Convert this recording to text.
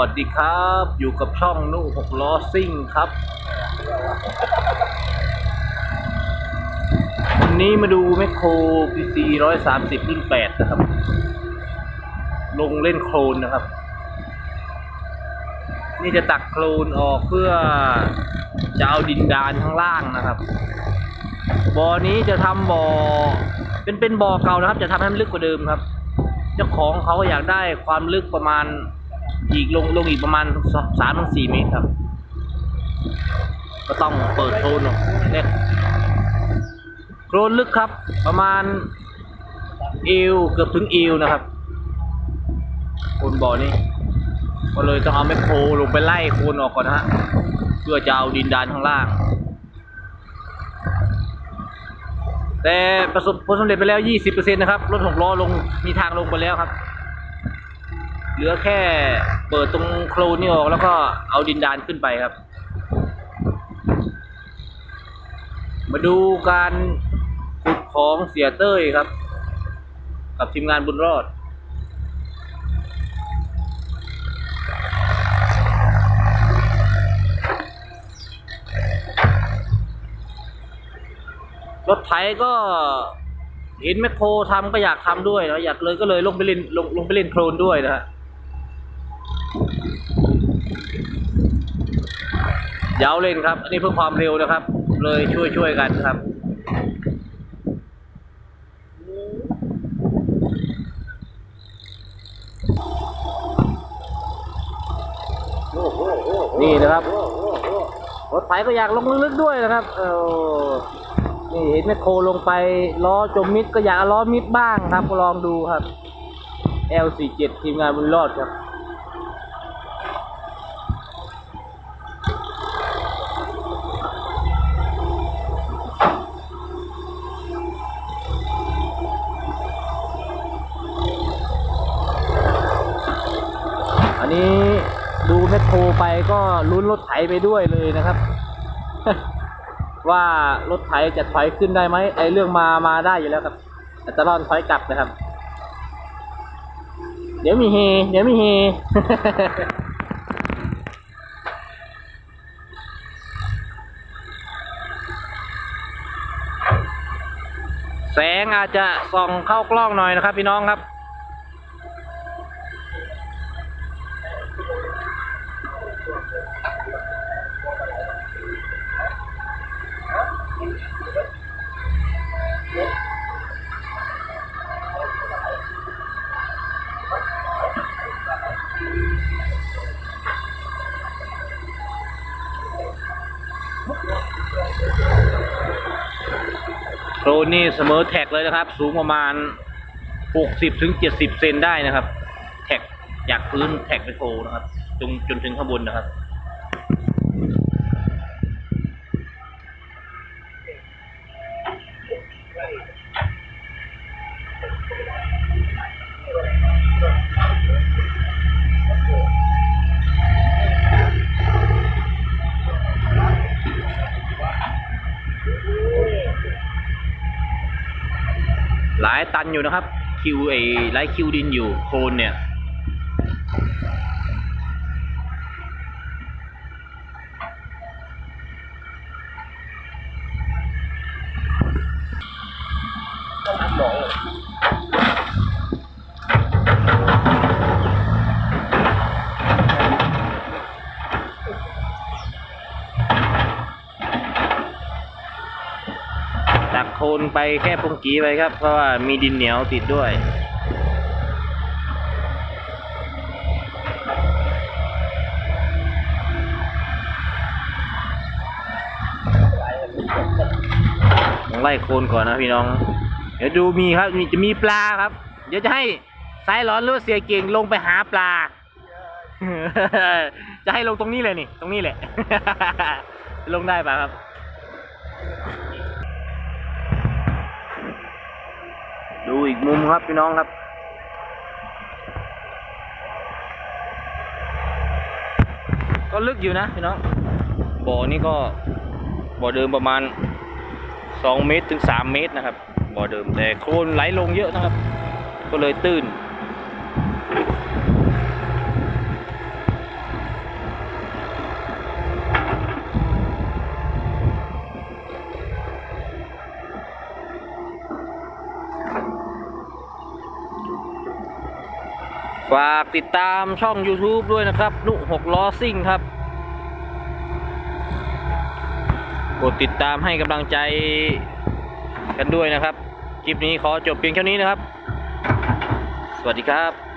สวัสดีครับ อยู่กับช่องนุหกล้อซิ่งครับ วันนี้มาดูแมคโคร PC ร้อยสามสิบรุ่นแปดนะครับ ลงเล่นโคลนนะครับ นี่จะตักโคลนออกเพื่อจะเอาดินดานข้างล่างนะครับบ่อนี้จะทำบ่อเป็นเป็นบ่อเก่านะครับ จะทำให้มันลึกกว่าเดิมครับ เจ้าของเขาอยากได้ความลึกประมาณ อีกลงลงอีกประมาณสามถึงสี่เมตรครับ ก็ต้องเปิดโคลนออกเล็กโคลนลึกครับ ประมาณเอวเกือบถึงเอวนะครับโคลนบ่อนี้ก็เลยต้องเอาแมคโครลงไปไล่โคลนออกก่อนนะฮะเพื่อจะเอาดินดานข้างล่าง แต่ประสบผลสำเร็จไปแล้ว 20%นะครับรถหกล้อลงมีทางลงไปแล้วครับ เหลือแค่เปิดตรงโคลนนี่ออกแล้วก็เอาดินดานขึ้นไปครับ มาดูการขุดของเสียเต้ยครับ กับทีมงานบุญรอดรถไถก็เห็นแมคโครทำก็อยากทำด้วยนะอยากเลยก็เลยลงไปเล่นลงลงไปเล่นโคลนด้วยนะฮะ ยาวเล่นครับ อันนี้เพื่อความเร็วนะครับ เลยช่วยช่วยกันครับ นี่นะครับรถไถก็อยากลงลึกๆด้วยนะครับ เออนี่เห็นแมคโครลงไปล้อจมมิดก็อยากล้อมิดบ้างครับก็ลองดูครับ L47 ทีมงานบุญรอดครับ อันนี้ดูแมคโครไป ก็ลุ้นรถไถไปด้วยเลยนะครับ ว่ารถไถจะถอยขึ้นได้ไหมไอเรื่องมามาได้อยู่แล้วครับแต่ตลอนถอยกลับนะครับ เดี๋ยวมีเฮเดี๋ยวมีเฮแสงอาจจะส่องเข้ากล้องหน่อยนะครับ พี่น้องครับ โครนนี่เสมอแท็กเลยนะครับ สูงประมาณ 60ถึง70 เซนได้นะครับ แท็กจากพื้นแท็กไปโคนะครับจนจนถึงข้างบนนะครับายตันอยู่นะครับ คิวไอ้ไลคิวดินอยู่โคนเนี่ย ตักโคนไปแค่พงกีไปครับ เพราะว่ามีดินเหนียวติดด้วยต้องไล่โคนก่อนนะพี่น้อง เดี๋ยวดูมีครับมีจะมีปลาครับ เดี๋ยวจะให้สายร้อนหรือว่าเสียเก่งลงไปหาปลา จะให้ลงตรงนี้เลยนี่ ตรงนี้แหละ ลงได้ปะครับ อีกมุมครับพี่น้องครับ ก็ลึกอยู่นะพี่น้อง บ่อนี้ก็บ่อเดิมประมาณสองเมตรถึงสามเมตรนะครับ บ่อเดิมแต่โคลนไหลลงเยอะนะครับ ก็เลยตื้น ฝากติดตามช่อง YouTube ด้วยนะครับ นุหกล้อซิ่งครับ กดติดตามให้กำลังใจกันด้วยนะครับ คลิปนี้ขอจบเพียงเท่านี้นะครับ สวัสดีครับ